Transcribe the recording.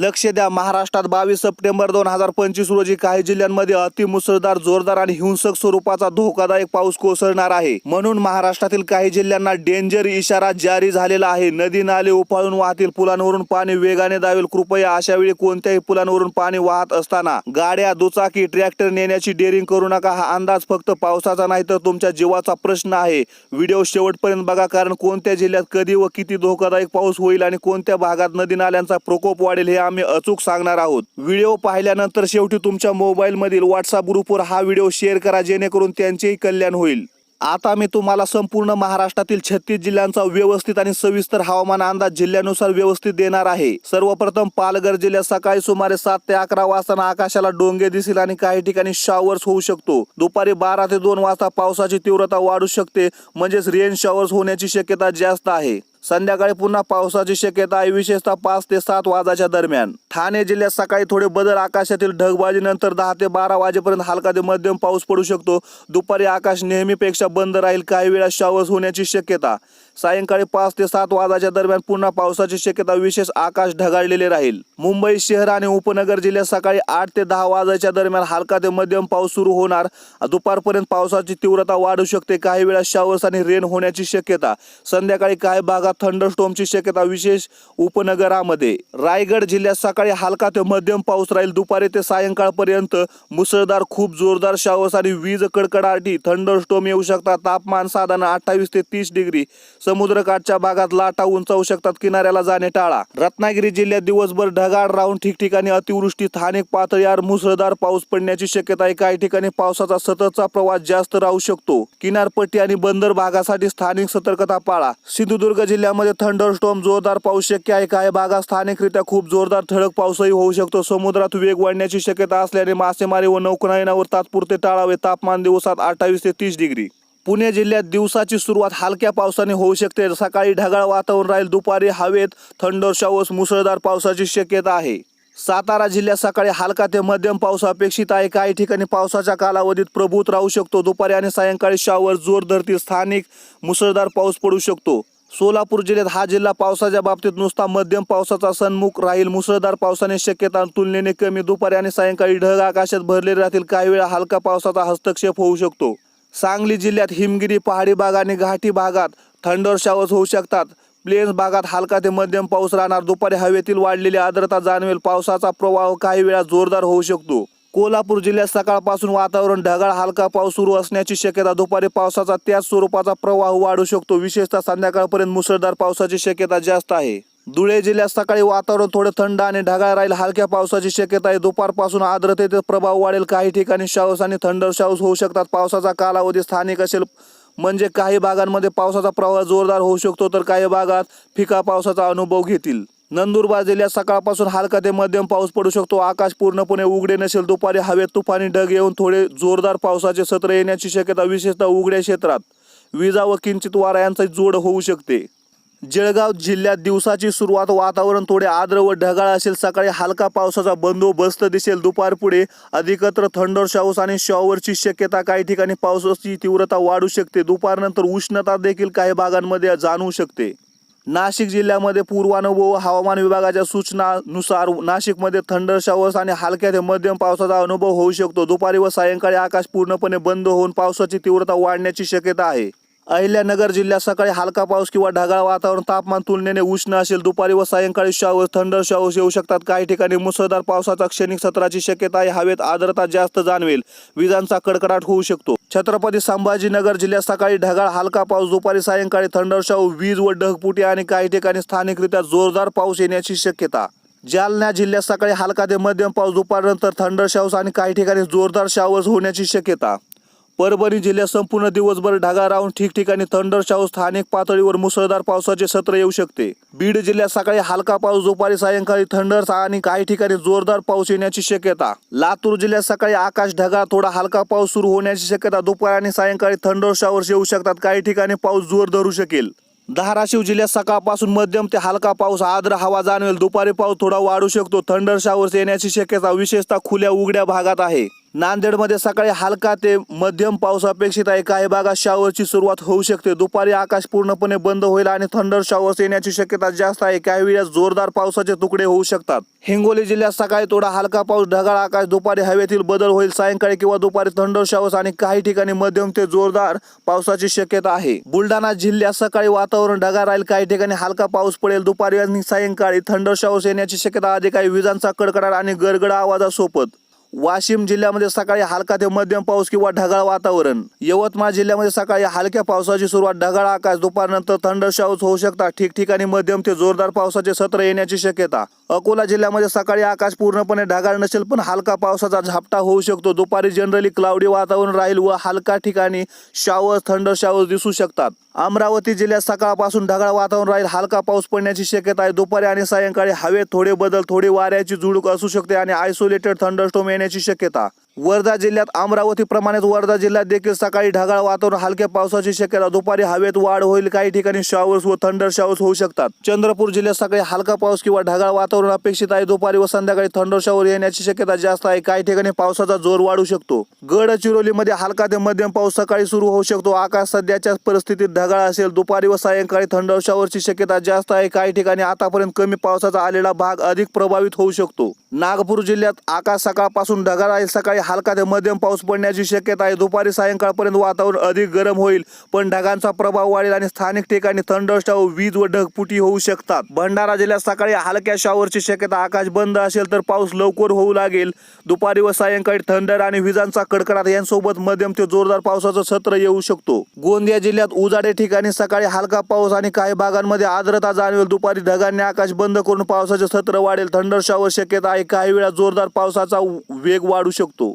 लक्ष द्या. महाराष्ट्रात बावीस सप्टेंबर दोन हजार पंचवीस रोजी काही जिल्ह्यांमध्ये अतिमुसळधार जोरदार आणि हिंसक स्वरूपाचा धोकादायक पाऊस कोसळणार आहे. म्हणून महाराष्ट्रातील काही जिल्ह्यांना डेंजर इशारा जारी झालेला आहे. नदी नाले उफाळून वाहतील. पुलांवरून पाणी वेगाने दावेल. कृपया अशा वेळी कोणत्याही पुलांवरून पाणी वाहत असताना गाड्या दुचाकी ट्रॅक्टर नेण्याची डेअरिंग करू नका. हा अंदाज फक्त पावसाचा नाही तर तुमच्या जीवाचा प्रश्न आहे. व्हिडिओ शेवटपर्यंत बघा कारण कोणत्या जिल्ह्यात कधी व किती धोकादायक पाऊस होईल आणि कोणत्या भागात नदी नाल्यांचा प्रकोप वाढेल हे आम्ही अचूक सांगणार आहोत. व्हिडिओ पाहिल्यानंतर शेवटी तुमच्या मोबाईलमधील व्हॉट्सअप ग्रुपवर हा व्हिडिओ शेअर करा जेणेकरून त्यांचेही कल्याण होईल. आता मी तुम्हाला संपूर्ण महाराष्ट्रातील छत्तीस जिल्ह्यांचा व्यवस्थित आणि सविस्तर हवामान अंदाज जिल्ह्यानुसार व्यवस्थित देणार आहे. सर्वप्रथम पालघर जिल्ह्यात सकाळी सुमारे सात ते अकरा वाजताना आकाशाला डोंगे दिसेल आणि काही ठिकाणी शॉवर्स होऊ शकतो. दुपारी बारा ते दोन वाजता पावसाची तीव्रता वाढू शकते म्हणजेच रेन शॉवर्स होण्याची शक्यता जास्त आहे. संध्याकाळी पुन्हा पावसाची शक्यता आहे. विशेषतः पाच ते सात वाजाच्या दरम्यान. ठाणे जिल्ह्यात सकाळी थोडे बदल. आकाशातील ढगबाजीनंतर दहा ते बारा वाजेपर्यंत हलका ते मध्यम पाऊस पडू शकतो. दुपारी आकाश नेहमीपेक्षा बंद राहील. काही वेळा शॉवर्स होण्याची शक्यता. सायंकाळी पाच ते सात वाजाच्या दरम्यान पुन्हा पावसाची शक्यता. विशेष आकाश ढगाळलेले राहील. मुंबई शहर आणि उपनगर जिल्ह्यात सकाळी आठ ते दहा वाजाच्या दरम्यान हलका ते मध्यम पाऊस सुरू होणार. दुपारपर्यंत पावसाची तीव्रता वाढू शकते. काही वेळा शॉवर्स आणि रेन होण्याची शक्यता. संध्याकाळी काही भागात थंडरस्टॉर्मची शक्यता विशेष उपनगरामध्ये. रायगड जिल्ह्यात सकाळी हलका ते मध्यम पाऊस राहील. दुपारी ते सायंकाळपर्यंत मुसळधार खूप जोरदार शावस आणि वीज कडकडाटी थंडरस्टॉर्म येऊ शकतात. तापमान साधारण अठ्ठावीस ते तीस डिग्री. समुद्रकाठच्या भागात लाटा उंचावू शकतात. किनाऱ्याला जाणे टाळा. रत्नागिरी जिल्ह्यात दिवसभर ढगाळ राहून ठिकठिकाणी अतिवृष्टी स्थानिक पातळीवर मुसळधार पाऊस पडण्याची शक्यता आहे काही ठिकाणी. पावसाचा सततचा प्रवास जास्त राहू शकतो. किनारपट्टी आणि बंदर भागासाठी स्थानिक सतर्कता पाळा. सिंधुदुर्ग जिल्ह्यामध्ये थंडरस्टॉर्म जोरदार पाऊस शक्य आहे. काही भागात स्थानिकरित्या खूप जोरदार ठळक पाऊसही होऊ शकतो. समुद्रात वेग वाढण्याची शक्यता असल्याने मासेमारी व नौकानयनावर तात्पुरते टाळावे तापमान दिवसात अठ्ठावीस ते तीस डिग्री. पुणे जिल्ह्यात दिवसाची सुरुवात हलक्या पावसाने होऊ शकते. सकाळी ढगाळ वातावरण राहील. दुपारी हवेत थंडर शावस मुसळधार पावसाची शक्यता आहे. सातारा जिल्ह्यात सकाळी हलका ते मध्यम पाऊस अपेक्षित आहे. काही ठिकाणी पावसाच्या कालावधीत प्रभूत राहू शकतो. दुपारी आणि सायंकाळी शावर जोर धरतील स्थानिक मुसळधार पाऊस पडू शकतो. सोलापूर जिल्ह्यात हा जिल्हा पावसाच्या बाबतीत नुसता मध्यम पावसाचा सन्मुख राहील. मुसळधार पावसाने शक्यता तुलनेने कमी. दुपारी आणि सायंकाळी ढग आकाशात भरलेले राहतील. काही वेळा हलका पावसाचा हस्तक्षेप होऊ शकतो. सांगली जिल्ह्यात हिमगिरी पहाडी भाग आणि घाटी भागात थंडर शावर्स होऊ शकतात. प्लेन्स भागात हलका ते मध्यम पाऊस राहणार. दुपारी हवेतील वाढलेली आर्द्रता जाणवेल. पावसाचा प्रवाह काही वेळा जोरदार होऊ शकतो. कोल्हापूर जिल्ह्यात सकाळपासून वातावरण ढगाळ हलका पाऊस सुरू असण्याची शक्यता. दुपारी पावसाचा त्याच स्वरूपाचा प्रवाह वाढू शकतो. विशेषतः संध्याकाळपर्यंत मुसळधार पावसाची शक्यता जास्त आहे. धुळे जिल्ह्यात सकाळी वातावरण थोडं थंड आणि ढगाळ राहील. हलक्या पावसाची शक्यता आहे. दुपारपासून आर्द्रतेचा प्रभाव वाढेल. काही ठिकाणी शाऊस आणि थंडर शाऊस होऊ शकतात. पावसाचा कालावधी स्थानिक असेल म्हणजे काही भागांमध्ये पावसाचा प्रवाह जोरदार होऊ शकतो तर काही भागात फिका पावसाचा अनुभव घेतील. नंदुरबार जिल्ह्यात सकाळपासून हलका ते मध्यम पाऊस पडू शकतो. आकाश पूर्णपणे उघडे नसेल. दुपारी हवेत तुफानी ढग येऊन थोडे जोरदार पावसाचे सत्र येण्याची शक्यता विशेषतः उघड्या क्षेत्रात. विजा व किंचित वारा यांचा जोड होऊ शकते. जळगाव जिल्ह्यात दिवसाची सुरुवात वातावरण थोडे आर्द्र व ढगाळ असेल. सकाळी हलका पावसाचा बंदोबस्त दिसेल. दुपारपुढे अधिकत्र थंडर शाऊस आणि शॉवरची शक्यता काही ठिकाणी पावसाची तीव्रता वाढू शकते. दुपारनंतर उष्णता देखील काही भागांमध्ये जाणवू शकते. नाशिक जिल्ह्यामध्ये पूर्वानुभव हवामान विभागाच्या सूचनानुसार नाशिकमध्ये थंडर शावर्स आणि हलक्या ते मध्यम पावसाचा अनुभव होऊ शकतो. दुपारी व सायंकाळी आकाश पूर्णपणे बंद होऊन पावसाची तीव्रता वाढण्याची शक्यता आहे. अहिल्यानगर जिल्ह्यात सकाळी हलका पाऊस किंवा ढगाळ वातावरण तापमान तुलनेने उष्ण असेल. दुपारी व सायंकाळी शॉवर थंडर शॉवर्स येऊ शकतात. काही ठिकाणी मुसळधार पावसाचा क्षणिक सत्राची शक्यता आहे. हवेत आर्द्रता जास्त जाणवेल. विजांचा कडकडाट होऊ शकतो. छत्रपती संभाजीनगर जिल्ह्यात सकाळी ढगाळ हलका पाऊस दुपारी सायंकाळी थंडरशाव वीज व ढगपुटी आणि काही ठिकाणी स्थानिकरित्या जोरदार पाऊस येण्याची शक्यता. जालना जिल्ह्यात सकाळी हलका ते मध्यम पाऊस दुपारनंतर थंडर शाऊस आणि काही ठिकाणी जोरदार शावर्स होण्याची शक्यता. परभणी जिल्ह्यात संपूर्ण दिवसभर ढगाळ राहून ठिकठिकाणी थंडर शाऊस स्थानिक पातळीवर मुसळधार पावसाचे सत्र येऊ शकते. बीड जिल्ह्यात सकाळी हलका पाऊस दुपारी सायंकाळी थंडर आणि काही ठिकाणी जोरदार पाऊस येण्याची शक्यता. लातूर जिल्ह्यात सकाळी आकाश ढगाळ थोडा हलका पाऊस सुरू होण्याची शक्यता दुपारी आणि सायंकाळी थंडर शावर्स येऊ शकतात. काही ठिकाणी पाऊस जोर धरू शकेल. धाराशिव जिल्ह्यात सकाळपासून मध्यम ते हलका पाऊस आर्द्र हवा जाणवेल. दुपारी पाऊस थोडा वाढू शकतो. थंडर शावर्स येण्याची शक्यता विशेषतः खुल्या उघड्या भागात आहे. नांदेडमध्ये सकाळी हलका ते मध्यम पाऊस अपेक्षित आहे. काही भागात शावरची सुरुवात होऊ शकते. दुपारी आकाश पूर्णपणे बंद होईल आणि थंडर शावर्स येण्याची शक्यता जास्त आहे. काही वेळेस जोरदार पावसाचे तुकडे होऊ शकतात. हिंगोली जिल्ह्यात सकाळी थोडा हलका पाऊस ढगाळ आकाश दुपारी हवेतील बदल होईल. सायंकाळी किंवा दुपारी थंडर शावर्स आणि काही ठिकाणी मध्यम ते जोरदार पावसाची शक्यता आहे. बुलढाणा जिल्ह्यात सकाळी वातावरण ढगाळ राहील. काही ठिकाणी हलका पाऊस पडेल. दुपारी आणि सायंकाळी थंडर शावर्स येण्याची शक्यता अधिक आहे विजांचा कडकडाट आणि गडगड आवाजासोबत. वाशिम जिल्ह्यामध्ये सकाळी हलका ते मध्यम पाऊस किंवा ढगाळ वातावरण. यवतमाळ जिल्ह्यामध्ये सकाळी हलक्या पावसाची सुरुवात ढगाळ आकाश दुपारनंतर थंड शाऊस होऊ शकतात ठिकठिकाणी मध्यम ते जोरदार पावसाचे सत्र येण्याची शक्यता. अकोला जिल्ह्यामध्ये सकाळी आकाश पूर्णपणे ढगाळ नसेल पण हलका पावसाचा झापटा होऊ शकतो. दुपारी जनरली क्लाउडी वातावरण राहील व हलका ठिकाणी शावर्स थंड शावर्स दिसू शकतात. अमरावती जिल्ह्यात सकाळपासून ढगाळ वातावरण राहील. हलका पाऊस पडण्याची शक्यता आहे. दुपारी आणि सायंकाळी हवेत थोडे बदल थोडी वाऱ्याची झुडूक असू शकते आणि आयसोलेटेड थंडरस्टोम येण्याची शक्यता. वर्धा जिल्ह्यात अमरावती प्रमाणेच वर्धा जिल्ह्यात देखील सकाळी ढगाळ वातावरण हलक्या पावसाची शक्यता. दुपारी हवेत वाढ होईल. काही ठिकाणी शॉवर्स व थंडर शॉवर्स होऊ शकतात. चंद्रपूर जिल्ह्यात सकाळी हलका पाऊस किंवा ढगाळ वातावरण अपेक्षित आहे. दुपारी व संध्याकाळी थंडर शॉवर येण्याची शक्यता जास्त आहे. काही ठिकाणी पावसाचा जोर वाढू शकतो. गडचिरोलीमध्ये हलका ते मध्यम पाऊस सकाळी सुरू होऊ शकतो. आकाश सध्याच्या परिस्थितीत ढगाळ असेल. दुपारी व सायंकाळी थंडर शॉवरची शक्यता जास्त आहे. काही ठिकाणी आतापर्यंत कमी पावसाचा आलेला भाग अधिक प्रभावित होऊ शकतो. नागपूर जिल्ह्यात आकाश सकाळपासून ढगाळ आहे. सकाळी हलका ते मध्यम पाऊस पडण्याची शक्यता आहे. दुपारी सायंकाळपर्यंत वातावरण अधिक गरम होईल पण ढगांचा प्रभाव वाढेल आणि स्थानिक ठिकाणी थंडरस्टाव वीज व ढगफुटी होऊ शकतात. भंडारा जिल्ह्यात सकाळी हलक्या शॉवरची शक्यता आकाश बंद असेल तर पाऊस लवकर होऊ लागेल. दुपारी व सायंकाळी थंडर आणि विजांचा कडकडाट यांसोबत मध्यम ते जोरदार पावसाचं सत्र येऊ शकतो. गोंदिया जिल्ह्यात उजाडे ठिकाणी सकाळी हलका पाऊस आणि काही भागांमध्ये आर्द्रता जाणवेल. दुपारी ढगांनी आकाश बंद करून पावसाचे सत्र वाढेल. थंडर शावर शक्यता आहे. काही वेळा जोरदार पावसाचा वेग वाढू शकतो.